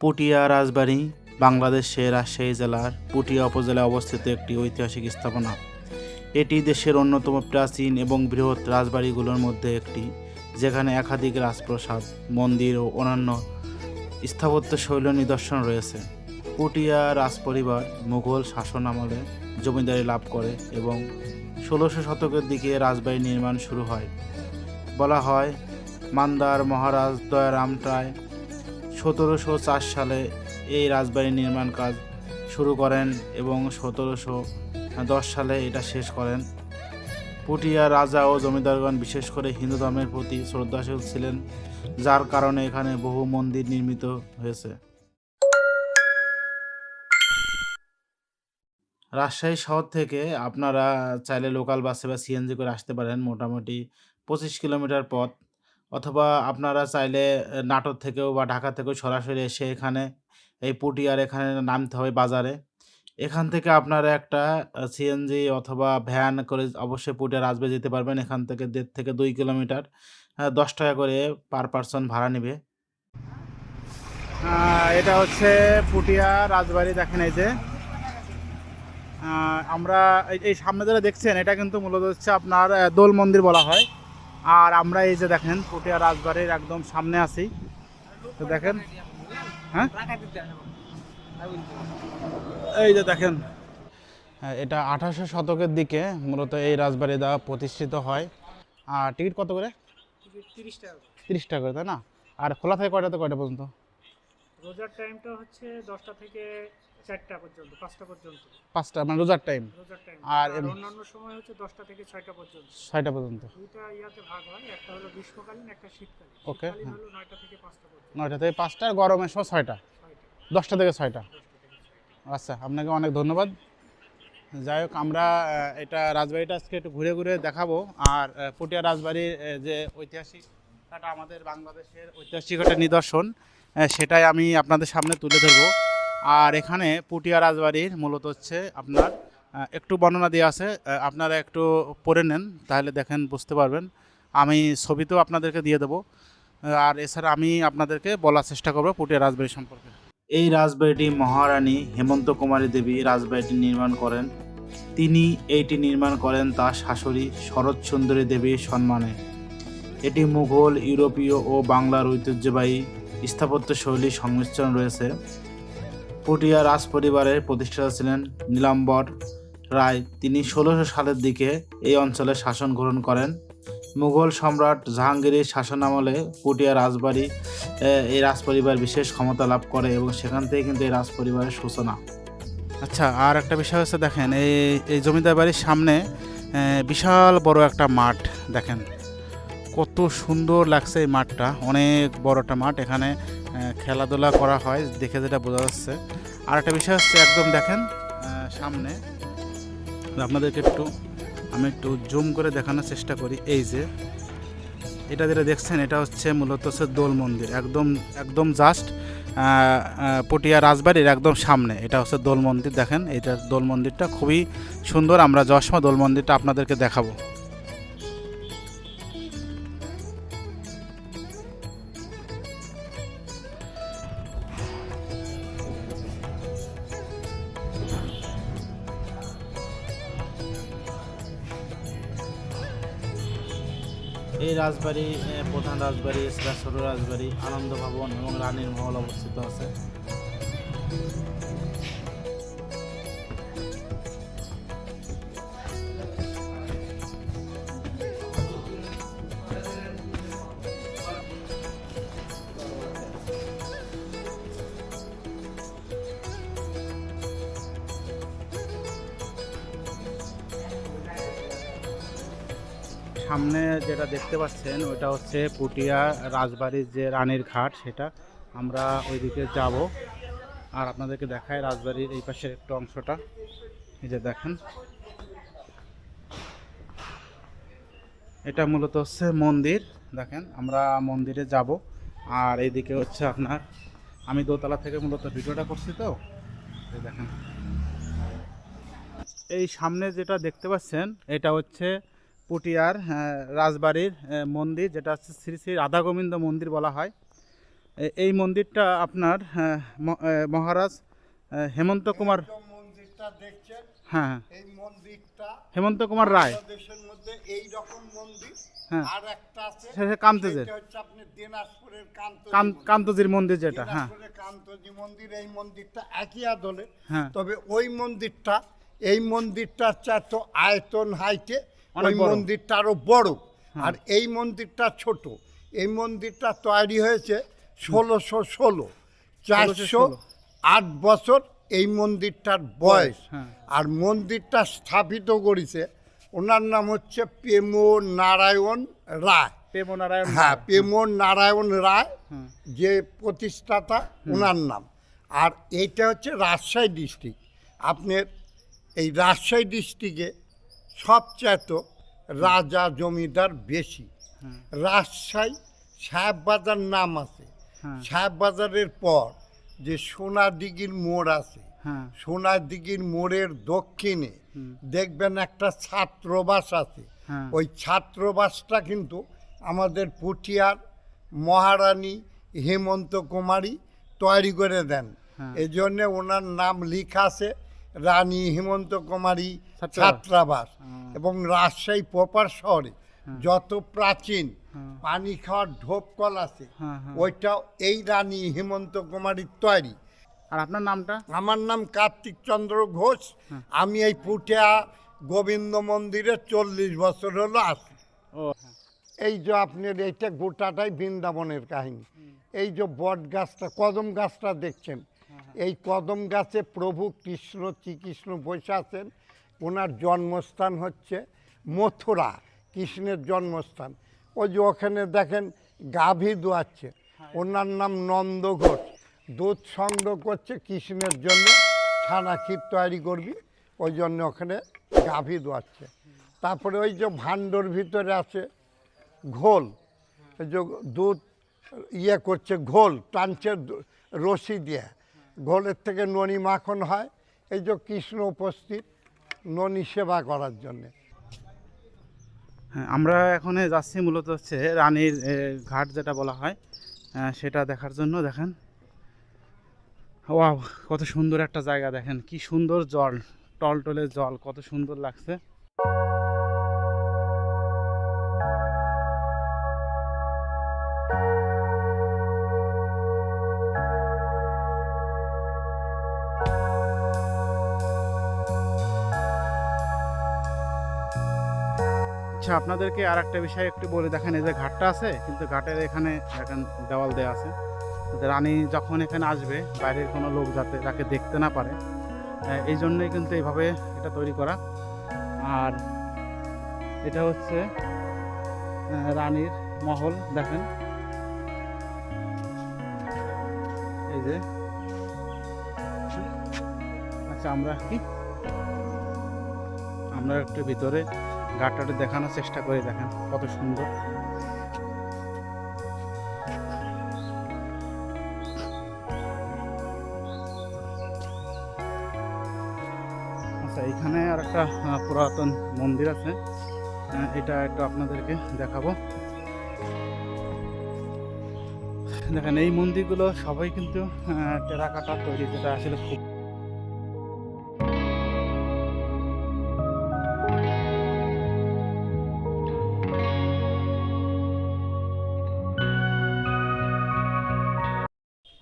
পুটিয়া রাজবাড়ি, বাংলাদেশের রাজশাহী জেলার পুটিয়া উপজেলায় অবস্থিত একটি ঐতিহাসিক স্থাপনা। এটি দেশের অন্যতম প্রাচীন এবং বৃহৎ রাজবাড়িগুলোর মধ্যে একটি, যেখানে একাধিক রাজপ্রাসাদ, মন্দির ও অন্যান্য স্থাপত্য শৈল নিদর্শন রয়েছে। পুটিয়া রাজপরিবার মুঘল শাসন আমলে জমিদারি লাভ করে এবং ষোলোশো শতকের দিকে রাজবাড়ি নির্মাণ শুরু হয়। বলা হয় মান্দার মহারাজ দয়ারাম রায় সতেরোশো চার সালে এই রাজবাড়ির নির্মাণ কাজ শুরু করেন এবং সতেরোশো দশ সালে এটা শেষ করেন। পুটিয়া রাজা ও জমিদারগণ বিশেষ করে হিন্দু ধর্মের প্রতি শ্রদ্ধাশীল ছিলেন, যার কারণে এখানে বহু মন্দির নির্মিত হয়েছে। রাজশাহী শহর থেকে আপনারা চাইলে লোকাল বাসে বা সিএনজি করে আসতে পারেন, মোটামুটি পঁচিশ কিলোমিটার পথ। অথবা আপনারা চাইলে নাটোর থেকেও বা ঢাকা থেকেও সরাসরি এসে এখানে এই পুটিয়ার এখানে নামতে হবে বাজারে। এখান থেকে আপনারা একটা সিএনজি অথবা ভ্যান করে অবশ্যই পুটিয়া রাজবে যেতে পারবেন। এখান থেকে দেড় থেকে দুই কিলোমিটার দশ টাকা করে পার পার্সন ভাড়া নেবে। এটা হচ্ছে পুটিয়া রাজবাড়ি, দেখেন এই যে। আমরা এই সামনে যারা দেখছেন, এটা কিন্তু মূলত হচ্ছে আপনার দোল মন্দির বলা হয়। আর আমরা এই যে দেখেন পুটিয়া রাজবাড়ির একদম সামনে আছি। তো দেখেন হ্যাঁ? এই যে দেখেন, এটা আঠাশো শতকের দিকে মূলত এই রাজবাড়ি দ্বারা প্রতিষ্ঠিত হয়। আর টিকিট কত করে? তিরিশ টাকা তিরিশ টাকা করে, তাই না? আর খোলা থাকে কয়টাতে কয়টা পর্যন্ত? রোজার টাইমটা হচ্ছে দশটা থেকে চারটা পর্যন্ত পাঁচটা পর্যন্ত। পাঁচটা মানে রোজার টাইম রোজার টাইম আর অন্যান্য সময় হচ্ছে দশটা থেকে ছয়টা পর্যন্ত। ছয়টা পর্যন্ত। দুইটা ইয়াতে ভাগ হয় একটা হলো গ্রীষ্মকালীন একটা শীতকালীন। ওকে। হলো নয়টা থেকে পাঁচটা পর্যন্ত। নয়টা থেকে পাঁচটা গরমের সময় ছয়টা। দশটা থেকে ছয়টা। আচ্ছা আপনাকে অনেক ধন্যবাদ। যাই হোক আমরা এটা রাজবাড়িটা আজকে একটু ঘুরে ঘুরে দেখাবো। আর পুটিয়া রাজবাড়ির যে ঐতিহাসিক আমাদের বাংলাদেশের ঐতিহাসিক একটা নিদর্শন। সেটাই আমি আপনাদের সামনে তুলে ধরবো। আর এখানে পুটিয়া রাজবাড়ির মূলত হচ্ছে আপনার একটু বর্ণনা দেওয়া আছে আপনারা একটু পড়ে নেন, তাহলে দেখেন, বুঝতে পারবেন। আমি ছবিতেও আপনাদেরকে দিয়ে দেবো আর এছাড়া আমি আপনাদেরকে বলার চেষ্টা করব পুটিয়া রাজবাড়ি সম্পর্কে। এই রাজবাড়িটি মহারানী হেমন্ত কুমারী দেবী রাজবাড়িটি নির্মাণ করেন। তিনি এইটি নির্মাণ করেন তার শাশুড়ি শরৎ সুন্দরী দেবীর সম্মানে। এটি মুঘল, ইউরোপীয় ও বাংলার ঐতিহ্যবাহী স্থাপত্য শৈলীর সংমিশ্রণ রয়েছে। পটিয়া রাজ পরিবারের প্রতিষ্ঠাতা ছিলেন নীলাম্বর রায়। তিনি ষোলোশো সালের দিকে এই অঞ্চলে শাসন গ্রহণ করেন। মুঘল সম্রাট জাহাঙ্গীরের শাসনামলে পুটিয়া রাজবাড়ি এই রাজপরিবার বিশেষ ক্ষমতা লাভ করে এবং সেখান থেকে কিন্তু এই রাজপরিবারের সূচনা। আচ্ছা আর একটা বিষয় হচ্ছে দেখেন, এই এই জমিদার বাড়ির সামনে বিশাল বড় একটা মাঠ দেখেন। কত সুন্দর লাগছে এই মাঠটা, অনেক বড় একটা মাঠ। এখানে খেলাধুলা করা হয়, দেখে যেটা বোঝা যাচ্ছে। আর একটা বিষয় হচ্ছে একদম দেখেন সামনে। আপনাদেরকে একটু, আমি একটু জুম করে দেখানোর চেষ্টা করি। এই যে, এটা যেটা দেখছেন, এটা হচ্ছে মূলত হচ্ছে দোল মন্দির। একদম একদম জাস্ট পটিয়া রাজবাড়ির একদম সামনে। এটা হচ্ছে দোল মন্দির, দেখেন। এটা দোল মন্দিরটা খুবই সুন্দর। আমরা সময় দোল মন্দিরটা আপনাদেরকে দেখাবো। এই রাজবাড়ি প্রধান রাজবাড়ি এছাড়া ছোট রাজবাড়ি আনন্দ ভবন এবং রানীর মহল অবস্থিত আছে। সামনে যেটা দেখতে পাচ্ছেন, ওটা হচ্ছে পুটিয়া রাজবাড়ির যে রানীর ঘাট, সেটা আমরা ওইদিকে যাব। আর আপনাদেরকে দেখায় রাজবাড়ির এই পাশের একটু অংশটা। এই যে দেখেন। এটা মূলত হচ্ছে মন্দির। দেখেন, আমরা মন্দিরে যাব। আর এইদিকে হচ্ছে আপনার, আমি দোতলা থেকে মূলত ভিডিওটা করছি তো। দেখেন। এই সামনে যেটা দেখতে পাচ্ছেন, এটা হচ্ছে পুটিয়ার রাজবাড়ির মন্দির যেটা হচ্ছে শ্রী শ্রী রাধা গোবিন্দ মন্দির বলা হয়। এই মন্দিরটা আপনার মহারাজ হেমন্ত কুমার মন্দিরটা দেখছেন? হ্যাঁ এই মন্দিরটা হেমন্ত কুমার রায়। এই রকম মন্দির। হ্যাঁ। কান্তজের। কান্তজির মন্দির। যেটা হ্যাঁ। কান্তজি মন্দির এই মন্দিরটা একই আদলে। হ্যাঁ। তবে ওই মন্দিরটা এই মন্দিরটার চাইতো আয়তন হাইটে ওই মন্দিরটা আরও বড়। আর এই মন্দিরটা ছোট। এই মন্দিরটা তৈরি হয়েছে ষোলোশো ষোলো। চারশো 1616 আট বছর এই মন্দিরটার বয়স। হ্যাঁ। আর মন্দিরটা স্থাপিত করেছে ওনার নাম হচ্ছে প্রেম নারায়ণ রায়। প্রেমনারায়ণ হ্যাঁ প্রেম নারায়ণ রায় হ্যাঁ যে প্রতিষ্ঠাতা ওনার নাম। আর এইটা হচ্ছে রাজশাহী ডিস্ট্রিক্ট। আপনার এই রাজশাহী ডিস্ট্রিক্টে সবচাইতে রাজা জমিদার বেশি। হ্যাঁ। রাজশাহী সাহেববাজার নাম আছে। হ্যাঁ। সাহেববাজারের পর যে সোনাদিঘির মোড় আছে হ্যাঁ। সোনাদিঘির মোড়ের দক্ষিণে দেখবেন একটা ছাত্রবাস আছে। ওই ছাত্রবাসটা কিন্তু আমাদের পুঠিয়ার মহারানী হেমন্ত কুমারী তৈরি করে দেন। এই জন্যে ওনার নাম লিখা আছে। রানী হেমন্ত কুমারী ছাত্রাবাস। এবং রাজশাহী প্রপার শহরে যত প্রাচীন। পানি খাওয়ার ঢোপকল আছে হ্যাঁ হ্যাঁ ওইটাও এই রানী হেমন্ত কুমারীর তৈরি। আর আপনার নামটা? আমার নাম কার্তিক চন্দ্র ঘোষ। আমি এই পুঠিয়া গোবিন্দ মন্দিরে চল্লিশ বছর হলো আসি ও হ্যাঁ। এই যে আপনার এইটা গোটাটাই বৃন্দাবনের কাহিনী। এই যে বট গাছটা কদম গাছটা দেখছেন এই কদম গাছে প্রভু কৃষ্ণ শ্রীকৃষ্ণ বসে আছেন। ওনার জন্মস্থান হচ্ছে মথুরা কৃষ্ণের জন্মস্থান। ওই যে ওখানে দেখেন গাভী দোয়াচ্ছে। ওনার নাম নন্দ ঘোষ। দুধ সংগ্রহ করছে কৃষ্ণের জন্য। ছানা ক্ষীর তৈরি করবি ওই জন্য ওখানে গাভী দোয়াচ্ছে। তারপরে ওই যে ভাণ্ডর ভিতরে আছে ঘোল। এই যে দুধ ইয়ে করছে ঘোল টানছে রশি দিয়ে। ঘোলের থেকে ননি মাখন হয়। এই যে কৃষ্ণ উপস্থিত, ননি সেবা করার জন্যে। হ্যাঁ আমরা এখন যাচ্ছি মূলত হচ্ছে রানীর ঘাট যেটা বলা হয় সেটা দেখার জন্য, দেখেন। ওয়াও, কত সুন্দর একটা জায়গা, দেখেন, কি সুন্দর জল, টলটলে জল, কত সুন্দর লাগছে। আচ্ছা আপনাদেরকে আর একটা বিষয় একটু বলে দেখেন, এই যে ঘাটটা আছে, কিন্তু ঘাটের এখানে দেখেন দেওয়াল দেওয়া আছে। রানী যখন এখানে আসবে, বাইরের কোনো লোক যাতে তাকে দেখতে না পারে এই জন্যই কিন্তু এইভাবে এটা তৈরি করা। আর এটা হচ্ছে রানীর মহল, দেখেন। এই যে। আচ্ছা আমরা কি? আমরা একটু ভিতরে ঘাটটাতে দেখানোর চেষ্টা করে দেখেন কত সুন্দর। আচ্ছা এখানে আর একটা পুরাতন মন্দির আছে। এটা একটু আপনাদেরকে দেখাবো। দেখেন, এই মন্দিরগুলো সবাই কিন্তু টেরাকাটা তৈরি যেটা আসলে খুব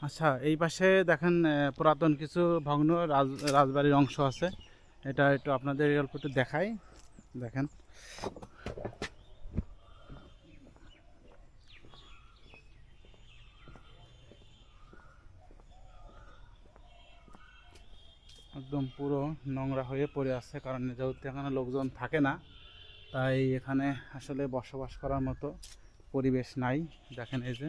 আচ্ছা এই পাশে দেখেন পুরাতন কিছু ভগ্ন রাজ, রাজবাড়ির অংশ আছে। এটা একটু আপনাদের অল্প একটু দেখাই। দেখেন। একদম পুরো নোংরা হয়ে পড়ে আছে, কারণ যেহেতু এখানে লোকজন থাকে না, তাই এখানে আসলে বসবাস করার মতো পরিবেশ নাই। দেখেন এই যে।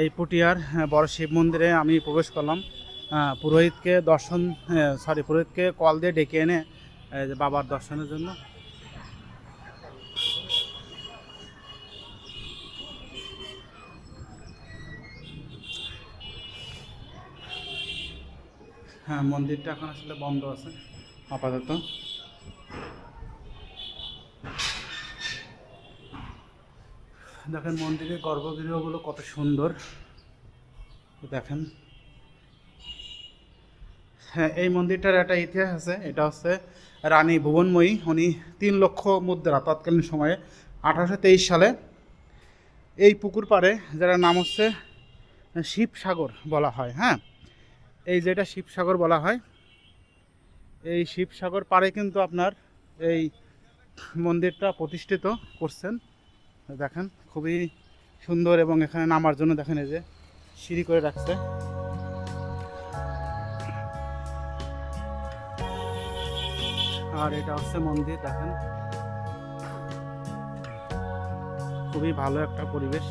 এই পুটিয়ার বড় শিব মন্দিরে আমি প্রবেশ করলাম। পুরোহিতকে দর্শন সরি পুরোহিতকে কল দিয়ে ডেকে এনে বাবার দর্শনের জন্য। হ্যাঁ মন্দিরটা এখন আসলে বন্ধ আছে, আপাতত। দেখেন মন্দিরের গর্ভগৃহগুলো কত সুন্দর। দেখেন। হ্যাঁ এই মন্দিরটার একটা ইতিহাস আছে। এটা হচ্ছে রানী ভুবনময়ী। উনি তিন লক্ষ মুদ্রা তৎকালীন সময়ে আঠারোশো তেইশ সালে এই পুকুর পাড়ে যারা নাম হচ্ছে শিবসাগর বলা হয় হ্যাঁ? এই যেটা শিবসাগর বলা হয়, এই শিবসাগর পাড়ে কিন্তু আপনার এই মন্দিরটা প্রতিষ্ঠিত করছেন। দেখেন, খুবই সুন্দর এবং এখানে নামার জন্য দেখেন এই যে সিঁড়ি করে রাখছে। আর এটা হচ্ছে মন্দির, দেখেন। খুবই ভালো একটা পরিবেশ।